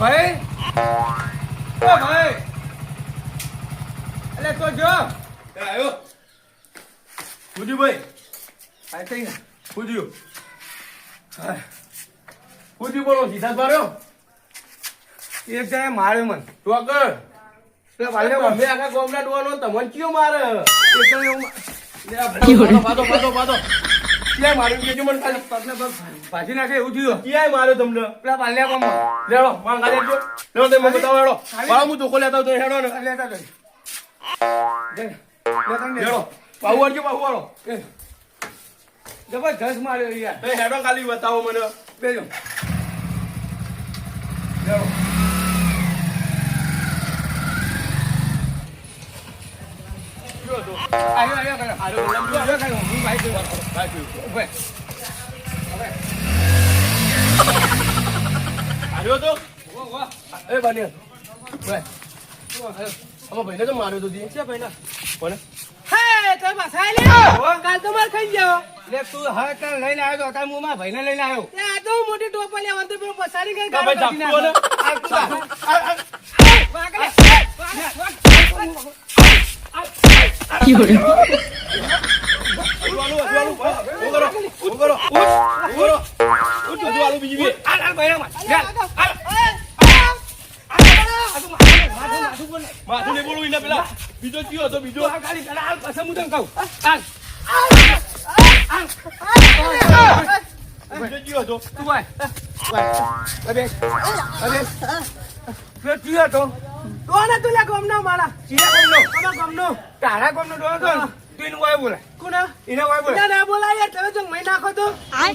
ભાઈ? ઓ ભાઈ! અલે તો જો. એ આવ્યો ફુજીભાઈ આ કઈ પૂજ્યું. ફુજી બોલો સીધા માર્યો? એક જણે માર્યો મન. તો આગળ. મારે અરે આખા ગોમના ડોવાનો તમને કયો મારે? એક જણે એવું ક્યાં માર્યું કેજો મને ખાલી પગને ભાજી નાખે એવું થયું. ક્યાંય માર્યો તમને? પેલા બાલ્યા કોમ. લેડો માં ગાડી આપજો લેડો તે બતાવો હેડો. વાળો હું ધોકો લેતા તો હેડો ને. લેતા જઈ જઈ. લેતા ને હેડો. પાહુ વાળજો પાહુ વાળો. જબરજસ્ત માર્યો યાર. હેડો ખાલી બતાવો મને. બેજો લેડો કયો હતો? આવ્યો આવ્યો લંબો. આવ્યો કરો હું ભાઈ જોઉં. બાકી. ઉભે. આર્યો તો. એ બને ઉભે. આમાં ભાઈને તો માર્યો તો દી છે ભાઈના? કોને હે તમે પાછા લ્યો કાલ તો માર ખાઈ લે તું આવ્યો તો આવ્યો તે તો મોટી ટોપા લેવા તો ભાઈ તું બીજી કયો હતો બીજો ખાલી પેલા આ પાછળ હું તને કહું. આ. બીજો કયો હતો તું ભાઈ. અબે. પેલો ચિયો હતો. કોણ હતું લે ગોમનો મારા ચિયા કોમનો. અમાર ગોમનો તારા કોમનો ડોહો હતો ને? તું એનું વાય બોલે. કોના એને વાય બોલે. ના ના બોલાય યાર તમે જો મહી નાખો તો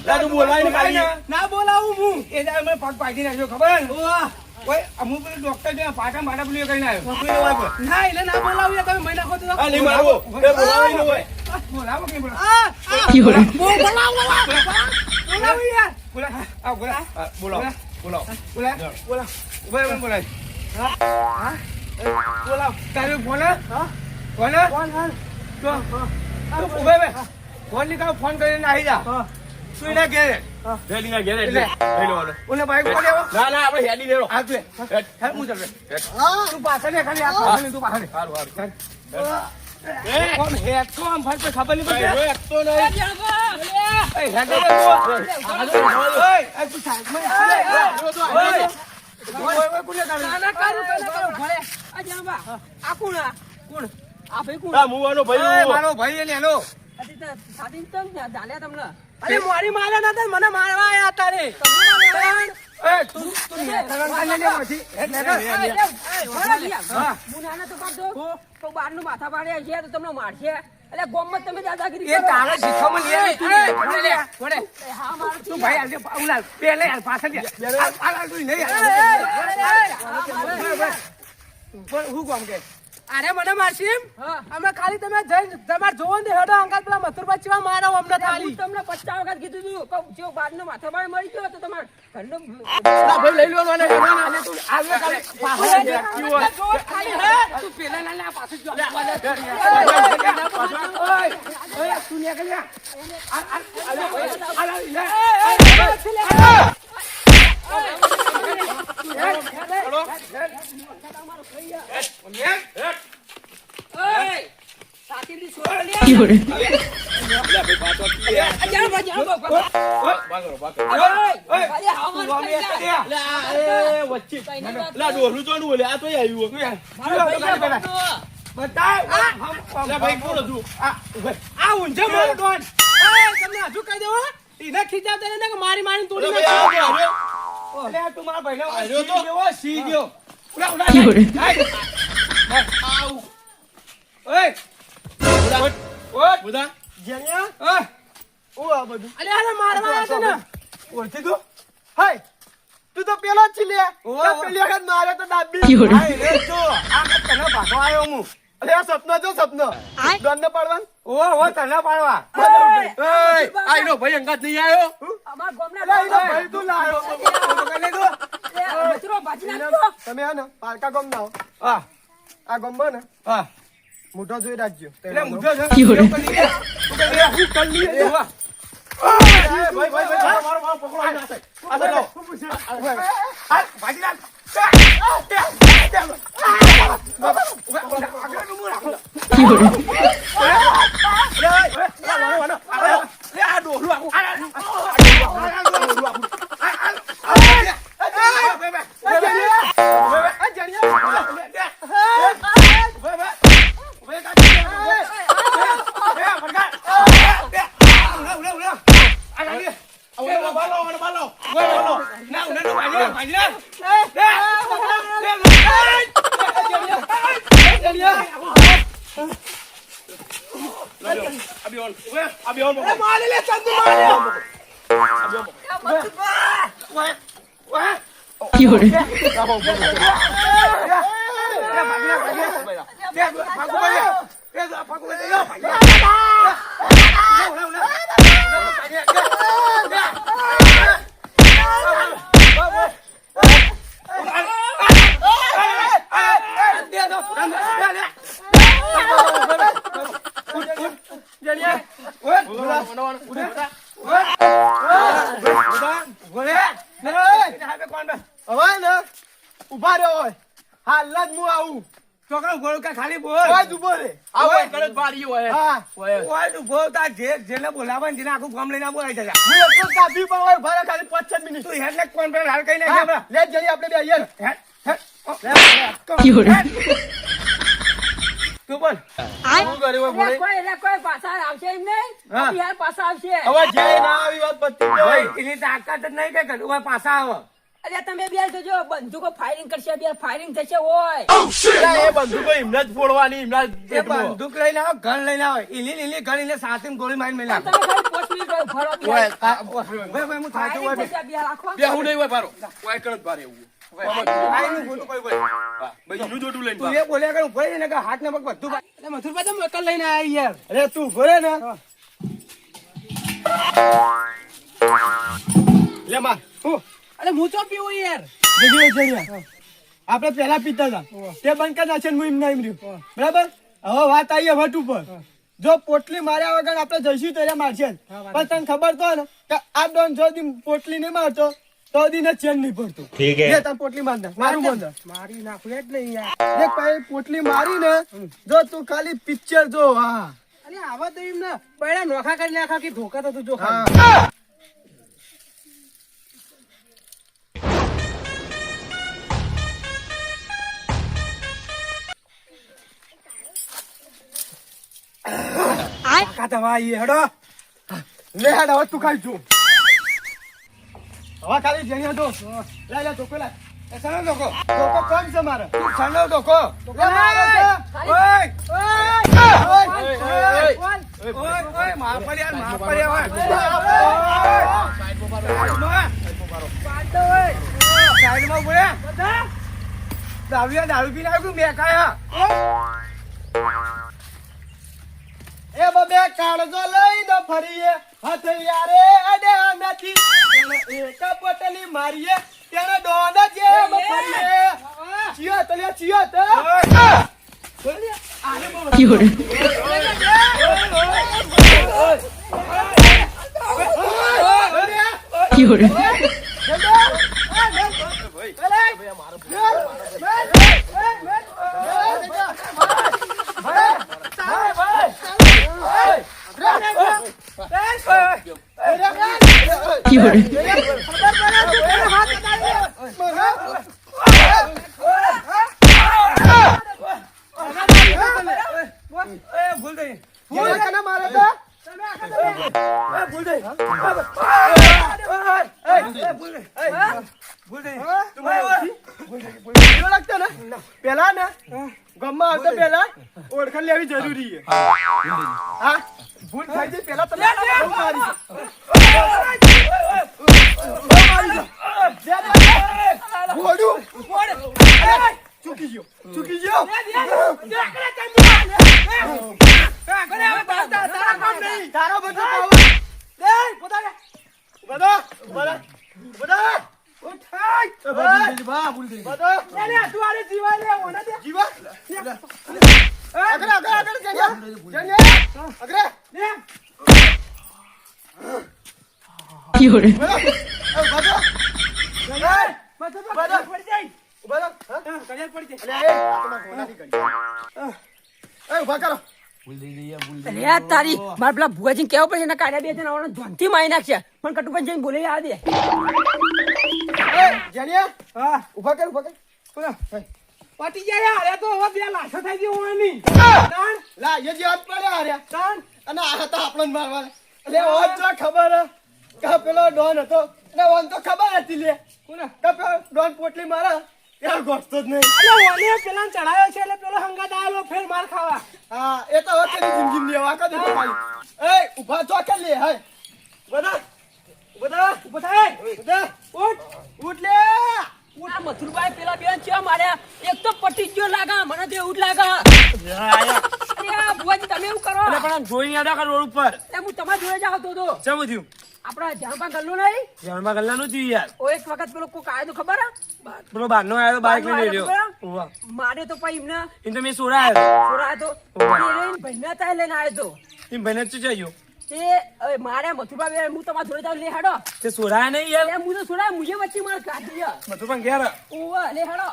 લા, તું બોલાય ને ખાલી ના બોલાવું હું એ દાડે મને પગ પાડી નાખ્યો ખબર ને? ઓહ, ઓય, અમુક પેલું ડોક્ટર જે પાટા માટા પેલું કરીને આવ્યો. તું એને વાય બોલે. ના એટલે ના બોલાવું યાર તમે મહી નાખો તો આ નહીં મારવો એ બોલાવો હોય બોલાવો કે બોલાવો? આ, બોલાવો બોલાવો બોલાવો યાર બોલા. આ બોલા. હા, બોલાવો બોલાવો બોલા. બોલા. હા? બોલાવ. તારું ફોન હે? ફોન હે? તો, ઊભા રહે. ફોન નીકાળ, ફોન કરીને આવી જા. એના ઘેરે. રેડી ના ઘેર એટલે લઈ લો હાલો. ઓને બાઈક પર લેવો. ના ના આપણે. હેડ. હેડ, હું. તું ને આમ ફરતે ખબર નહીં. ઓય, આ તું સાઈડમાં. ઓય, ઓય. ઓય, ઓય, કોને કાઢી? ના મને મારવા આયા તારે એ, તું તું નેતાના કાને લે તમે. હા. એ તારે શીખવામાં લે તું લે. ભાઈ હાલજે, ઉલાલ. બે લે, પાછળ તું નહીં. પણ હું કામ કે અરે મને મારશી એમ? અમે ખાલી તમે જઈ તમારે જોવો ને હેડો અંકલ પેલા મથુરભાઈ ચેવા મારો અમને ખાલી તમને પચાસ વખત કીધું તું કહું જો બારનો માથો બાર મરી ગયો તો તમારે ઘરનો ના, ભાઈ લઈ લો ને, ને, આને તું ને કાલે પાછળ લે. ખાલી હે તું પેલા ના આ પાછળ જો. ઓય, ઓય, તું ને લે. આ, આ, આ, આ. આ જાઓ, બા, જાઓ, બા, બા. ભાગો, ભાગો. ઓય, ઓય, અરે, આવો તું આમ થઈ એક જા. દે. લે, આ, તો આ આવ્યું. ભાઈ ગાડી આ પેલા. ભક્તો. બતાય. હમ, હમ, લે, ભાઈ, કોણ હતું? આ, ડોન તમને હજુ કહી? ખીચા તને કે મારી મારી તોડી. અલે, તું મારા ભાઈને આવ્યો તો? ગયો, સી ગયો. ઉડા, ઉડા, હાય. આવ. ઓય, બધા, ઓય, બધા. જેનિયા, ઓય. અરે અરે મારવા આવ્યા ને ઓળખી તું? હાય તું તો પેલો જ છે લે. પેલી વખત મારે તો દાબી હાય, રે જો. આ તને ભાગવા આવ્યો હું. અરે આ સપનો જો સપનો દંડ પડવાનું ઓ, ઓ, તને પાડવા. ભાઈ અંગાત નહીં આવ્યો અમારા ગામના ભાઈ તું લાયો ભાજી. તમે હે ને પાલકા ગમ ના હા, આ ગમ ને હા. મોઢો જોઈ રાખજો એટલે મુદ્દો છે. એવું કરી દે. તું કરી હું કરી એ ભાઈ ભાઈ ભાઈ મારો મારો પકડો આ નાખે. આ તો લો. ઓલો બાલો ઓલો બાલો. અભી ઓન અભી ઓન મારી લે ચંદુ મારી હવે ને ઊભા રહ્યો હોય હાલ જ હું આવું છોકરો ગોળ કા ખાલી બોલ ઓય ઊભો રે આ ઓય કડક બારી હોય હા ઓય ઓય તું બોલ તાર જે જેને બોલાવે ને જેને આખું ફોર્મ લઈને બોલાઈ જજા. હું એટલો કાપી પણ હોય ભરા ખાલી પાંચ છ મિનિટ. તું હેડ કોણ પર હાલ કઈ નાખે આપણે લે જઈએ આપણે બે ને. હેડ તું બોલ. શું કર્યું હોય એટલે કોઈ એટલે કોઈ પાછા આવશે એમ નહીં. બિહાર પાછા આવશે. હવે જે ના આવી વાત પતી ગઈ. ભાઈ એની તાકાત જ નહીં કે કરું. પાછા આવો. અરે તમે બે જોજો બંદૂકો ફાયરિંગ કરશે બે ફાયરિંગ થશે હોય એટલે એ બંદૂકો એમને જ ફોડવાની એમના બંદૂક લઈને આવો ગન લઈને આવો. ઈલી લીલી ગન લઈને સાથે ગોળી મારીને મેલા તમે ખાલી પાંચ મિનિટ રહો, ફરો ઓય, બિહાર. આ- ભાઈ ભાઈ હું થાતો ફાયરિંગ હોય થશે બિહાર આખો. બે હું નહીં હોય ભારો. ઓય કડક બારી એવું. આઈ નું ગોતું કોઈ કોઈ હા, ભાઈ એનું જોડું લઈને તું ભાગ. એ બોલ્યા કરું ભાઈ ને કે હાથ ને પગ બધું બા- એટલે મથુરભાઈ તો મકલ યાર અરે તું ભરે ને લે માર. હું અરે હું ચો પીવું યાર જગ્યાએ જઈએ આપણે પેલા પીતા હતા તે બંધ કરી છે ને હું એમ ના એમ રહ્યું બરાબર હવે વાત આવી વટ ઉપર જો પોટલી માર્યા વગર આપણે જઈશું તો મારશે પણ તને ખબર તો ને કે આ ડોન જો પોટલી નહીં મારતો તો દીને ચેન નહીં પડતું ઠીક હે. તમે પોટલી મારતા મારું બંધ મારી નાખું જ નહીં યાર. એક પછી પોટલી મારી ને જો તું ખાલી પિક્ચર જો હા. અરે આવા તો એમ ને પૈડા નોખા કરી નાખા કે ધોકા તો તું જો હા. કાકા ભાઈ હેડો. લે હેડ હવે તું ખાઈ જો હવે ખાલી જણી હતો લે લે ધોકો લે. એ સનો ધોકો? ધોકો કોણ છે મારે? તું સનો ધોકો? લે મારે છે. ઓય. ઓય. ઓય. ઓય. ઓય માર પર યાર માર પર યાર સાઈડમાં બોલે દારૂ દારૂ પીને આવ્યું મેં કાયા એ બબે કાળજો દો ફરીએ. હથિયારે અડે નથી. એક પોટલી મારીએ. તેને ડોન જે ફરીએ. ચિયો તો. લે ચિયો તો ભૂલ થઈ ભૂલ કને મારે તો ભૂલ થઈ ભૂલ થઈ ભૂલ લાગતો ને પેલા ને ગમમાં આવતો પેલા ઓળખાણ લેવી જરૂરી છે હા ભૂલ થઈ જાય પેલા તમે બહુ મારી છે. ઘોડું. ચૂકી ગયો ચૂકી ગયો તારો બધો પાવર બધો બધો બધો બધો બધો બધો બધો ઊભા રહો ઘડિયાળ પડી છે અલ્યા, એ, આ તો મારા એ, ઊભા કરો. અરે તારી મારે પેલા ભુવાજીને કહેવું પડશે એના કાઢ્યા બે જણા આવવાના ધોનથી મારી નાખશે પણ કટુભાઈ જઈને બોલી આ દે. એ, હા. ઊભા કર ઊભા કર. બોલો પટી ગયા અરે તો હવે બે લાશો થઈ ગઈ હોવાની તાણ. લા એ જે પડ્યા હાર્યા તાણ. અને આ હતા આપણને મારવાના. એટલે ઓન તો ખબર હે. કે પેલો ડોન હતો. એટલે ઓન તો ખબર હતી લે. કોને કે પેલો ડોન પોટલી મારે. ત્યાં ગોઠતો જ નહીં. અલે ઓને પેલા ચડાયો છે એટલે પેલો હંગાત આવેલો ફેર માર ખાવા. હા એ તો હવે તેની જિંદગી ની એવા કરી ખાલી એ ઊભા તો કે લે હાય. બધા બધા ઊભો બધા ઉઠ ઉઠ લે. આ મથુરભાઈ પેલા બેન છે માર્યા એક તો પટી જ ગયો લાગા મને તો એવું જ લાગા. અરે આ ભુવાજી તમે એવું કરો. પણ જોઈને રોડ ઉપર? એ હું તમે જોઈ જાવ તો તો ચમ થયું? આપણા જાણપા ગલ્લું નહીં? ધ્યાનમાં ગલ્લાનું થયું યાર. ઓ એક વખત પેલો કોક આવ્યો તો ખબર હે? પેલો બહારનો આવ્યો બાઈક લઈને રહ્યો આવ્યો તો પછી એમને એમ તો મેં સોરાયો છોરા તો. ભાઈના તાય લઈને આવ્યો તો. એમ ભાઈને જ ચૂચાયું તે મારે મથુરભાઈ બેન, હું તમારા જોડે જાવ લે હેડો. તે સોરાયા નહીં યાર? હું તો છોડા મુજે વચ્ચે માર કાઢી ઘેર. ઓવા લે હેડો.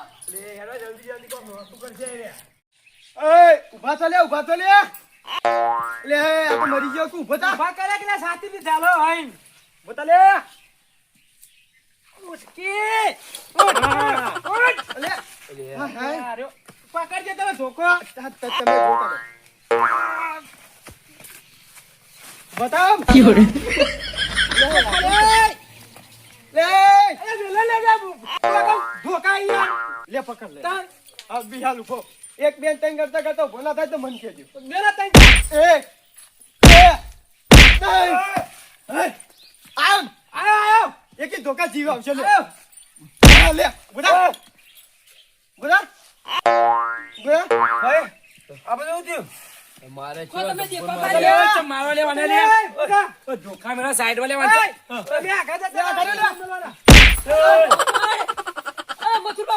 એ ઊભા તો લે ઊભા તો લે. લે આ મરી ગયો તું. ઊભો થા. ઊભા કરે કે સાથી બી ચાલો હાઈન ઊભો થા લે ઉઠકી ઉઠ ઉઠ લે હા, હા. અરે પકડજે તમે ધોકો ત- ત- તમે જો કરો. બતાવ લે અરે વેલા લે જા પકડ ધોકા યાર લે પકડ લે તાણ આ બિહાલ ઊભો એક બેન ત્રણ કરતા કરતા ઊભો ના થાય તો મન કહેજો મેરા તઈ એક બે ત્રણ હે, આમ આયો આયો એકે ધોકા જીવ આવશે લે લે ભાઈ આ બધું થયું? અરે, મારવા લેવાના લે. ધોકા મેરા લેવાના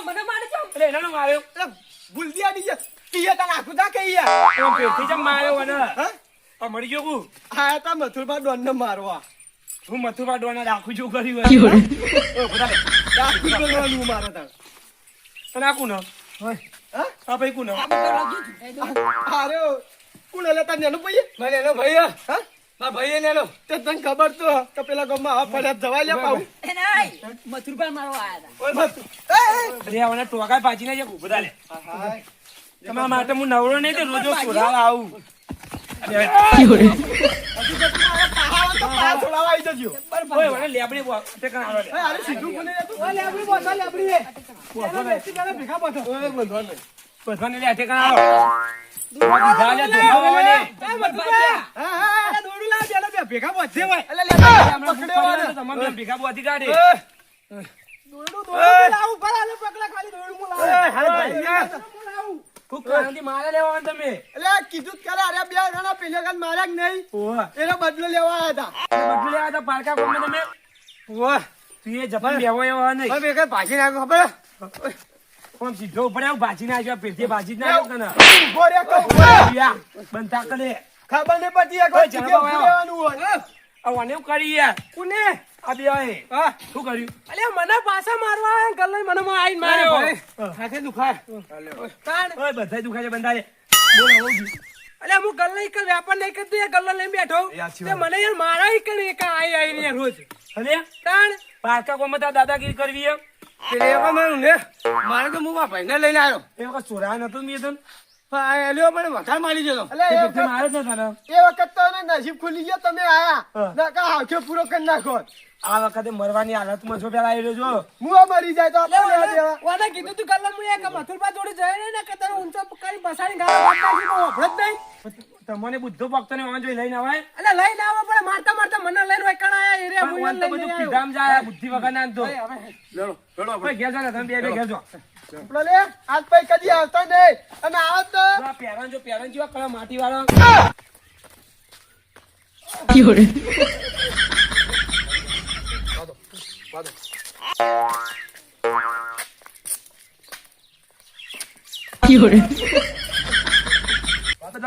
મને મારે છે એટલે એનાનો માર્યો ભૂલતી આડી તને આખું તા પેટથી ચમ માર્યો મને. હા? મરી ગયો કુ આ તા મથુરબા ડોન ને મારવા. હું મથુરબા ડોના રાખું છું કર્યું. આખું ડોનવાનું મારે તાર. તને આખું ના હા? આ ભાઈ કોણ અરે કુણ લે તાર નેનો ભાઈ મને એનો ભાઈ હે. મા ભાઈ એને એનો તે તને ખબર તો કે પેલા ગામમાં આ ફળિયા જવા લે પાઉ એ નહીં. મથુરભાઈ મારો આયા હતા. અરે આવાના ટોકા પાછી ના જાય બધા લે. હાય. તમારા માટે હું નવરો નહીં તો રોજો સુરાવ આવું. ભેગા બોધો. કાઢે. દોરડું, દોરડું લાવ, ઉપર આલે પગલા ખાલી દોરડું હું લાવું. એ, ભાઈ, યાર. દોરડું હું લાવું. ખૂબ કારણથી મારે લેવાના તમે. એટલે કીધું કરે, અરે બે જણા પેલે કાન માર્યા નહીં? એનો બદલો લેવા આવ્યા હતા. બદલું લેવા હતા પારકા ગામમાં તમે. ઓય, તું એ જપાન બેવો એવા નહીં. હવે કઈ ભાગી નાખ્યો ખબર? કોણ સીધો ઉપર આવ, ભાજી નાખ્યો આવ્યો, ભાજી ના આવ્યો રે, થાક કરે. ખબર નહીં પડતી એક હોય. આ વાને કરી યાર. કોને? આ બે હા. શું કર્યું? અલે મને પાછા મારવા આયા ગલ્લો મને માં આઈને માર્યો. હાથે દુખાય. તાણ. ઓય, બધાય દુખાય બંધાય. બોલ, ઊભી. અલ્યા, હું ગલ્લો એક કર વ્યાપાર નહીં કરતો એ ગલ્લો લઈને બેઠો તે મને યાર મારા ઈ કરે કે આઈ આઈ ને રોજ. અલે તાણ પારકા કોમ તા દાદાગીરી કરવી એમ? પેલે એવા મને ને મારે તો હું ભાઈને લઈને આવ્યો. એ વખત ચોરા નતો મેં તને? પણ મને વધારે મારી દીધો એ એ વખત મારે જ ન તને. એ વખત તો નસીબ ખુલી ગયો તમે આયા. હા. નકા પૂરો કરી નાખો. આ વખતે મરવાની હાલતમાં છો પેલા આવી રહ્યો હું મરી જાય તો આપણે લેવા દેવા. વાને કીધું તું ગલ્લો હું એક મથુરબા જોડે જાય ને કે તને ઊંચો કરી બસાડી ગાળો કાઢી તો ઓભળે જ નહીં. તમને બુદ્ધો ભક્તો ને વાંચો લઈને આવાય. અલ્યા લઈને આવો પણ મારતા મારતા મને લઈને વૈકણ આયા એ રે પણ હું લઈને બધું. પીધામ જાય બુદ્ધિ વગર ના તો. હવે. ભાઈ ઘેર જાઓ ને, તમે બે બે ઘેર. લે આજ પછી કદી આવતા નહીં. અને આવો તો. પહેરણ જો પહેરણ જેવા કળા માટી વાળા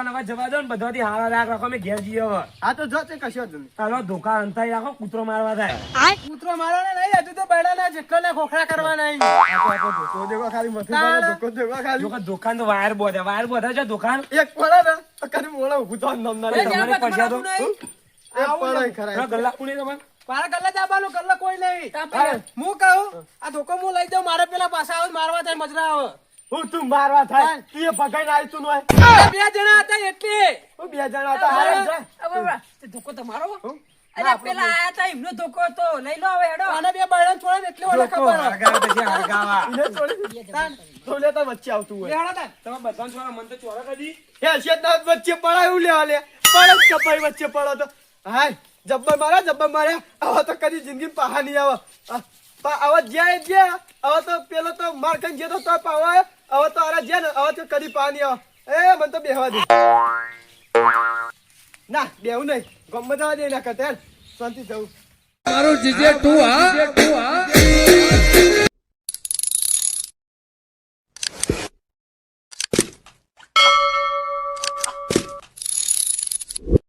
હવે જવા દો ને બધાથી હારા રાખ રાખો અમે ઘેર જઈએ હવે. આ તો જો તે કશો જ નહીં. હાલો ધોકા અંતાઈ રાખો કૂતરો મારવા થાય કૂતરો મારવાના નહીં હજુ તો બૈડાના જેટલો ને ખોખરા કરવા તો ધોકો દેવા ખાલી મથુર ધોકો દેવા ખાલી. જો દુકાન તો વાયર બોધે વાયર બોધે છે દુકાન એક પડે ને તો મોડા ઉભું તો નામ ના એ લે. જ્યાં તમારે પૈસા તો- પડે ખરા ગલ્લા કુણી તમારે? મારા ગલ્લા જવાનું ગલ્લા કોઈ નહીં. હું. કહું આ ધોકો હું લઈ જાઉં મારે પેલા પાછા આવે મારવા થાય મજરા આવે. હું તું મારવા થાય તું એ ભગાઈને આવી તું નોય. બે જણા હતા એટલે. હું બે જણા હતા હારે તે ધોકો તમારો અરે પેલા આયા તા એમનો ધોકો હતો. લઈ લો હવે હેડો. આને બે છોડે એટલે ઓલા ખબર પછી છોડી તો વચ્ચે આવતું હોય. બેહાડા તમે બધાને છોરા મને તો ચોરા કદી. હે શેતનાથ વચ્ચે પડાયું લેવા લે પડે કપાઈ વચ્ચે પડો તો. હાય જબ્બર મારા જબ્બર માર્યા. આવા તો કદી જિંદગી પાહા નહીં આવે. આવા જ્યાં જ્યાં હવે તો પેલો તો માર ખાઈને જેતો તો પાવા હવે તો અરે જ્યાં ને હવે તો કદી પાણી આવે. એ મને તો બેહવા દે. ના બેવું નહીં. ગમે થવા દે ના કરતા શાંતિ જવું મારું જીજે તું હા?